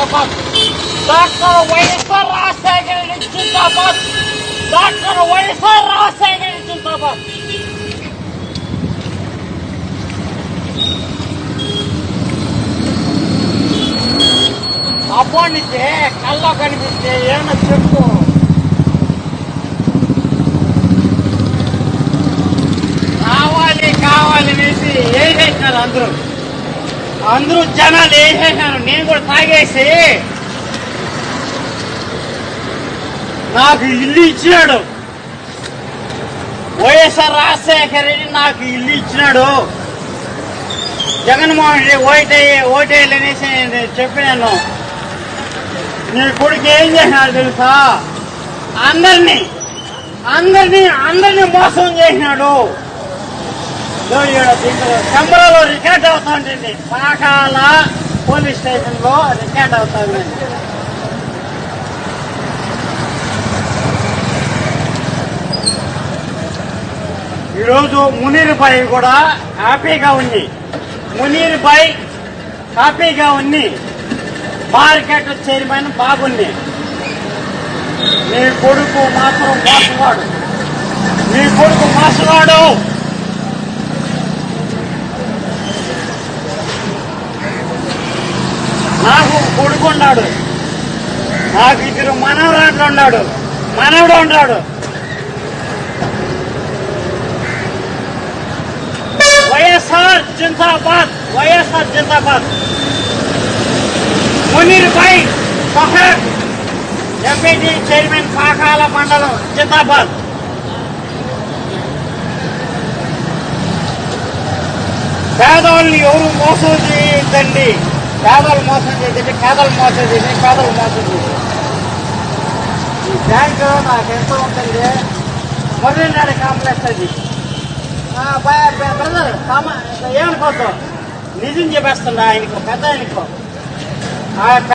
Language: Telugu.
జిందాబాద్ డాక్టర్ వైఎస్ఆర్ రాజశేఖర రెడ్డి జిందాబాద్ డాక్టర్ వైఎస్ఆర్ రాజశేఖర రెడ్డి జిందాబాద్ అప్పటికే కళ్ళ కనిపిస్తే ఏమన్నా చెప్పు కావాలి కావాలి అనేసి వేసేసినారు అందరూ? అందరూ జనాలు వేసేసాను నేను కూడా తాగేసి నాకు ఇల్లు ఇచ్చినాడు. వైఎస్ఆర్ రాజశేఖర రెడ్డి నాకు ఇల్లు ఇచ్చినాడు. జగన్మోహన్ రెడ్డి ఓటే ఓటేయాలనేసి నేను చెప్పినాను. నీ కొడుకు ఏం చేసినాడు తెలుసా? అందరినీ అందరినీ అందరినీ మోసం చేసినాడు. ఇదో ఈడ దీంట్లో కెమెరాలో రికార్డ్ అవుతా ఉంటుంది పాకాల పోలీస్ స్టేషన్లో రికార్డ్ అవుతుంది ఈరోజు మునీర్ కూడా హ్యాపీగా ఉంది. మునీర్ హ్యాపీగా ఉంది. మార్కెట్ చైర్మన్ బాగుంది. నీ కొడుకు మాత్రం మోసగాడు నీ కొడుకు మోసగాడు నాకు కొడుకు ఉన్నాడు నాకు ఇద్దరు మనవరాట్లు ఉన్నాడు. మనవడు ఉన్నాడు. వైఎస్ఆర్ జిందాబాద్ వైఎస్ఆర్ జిందాబాద్. మునీర్ భాయ్ సహర్ ఎంపీటీ చైర్మన్ పాకాల మండలం జిందాబాద్. పేదవాళ్ళని ఎవరు మోసం చేయొద్దండి. పేదలు మోసం చేయదండి పేదలు మోసం చేసి పేదలు మోసం చేసి ఈ బ్యాంకు నాకు ఎంత ఉంటుంది మొదలనాడు కాంప్లెక్స్ అది. బ్రదర్ ఏమనుకోద్దు నిజం చెప్పేస్తుండ ఆయనకు పెద్ద ఆయనకు. ఆ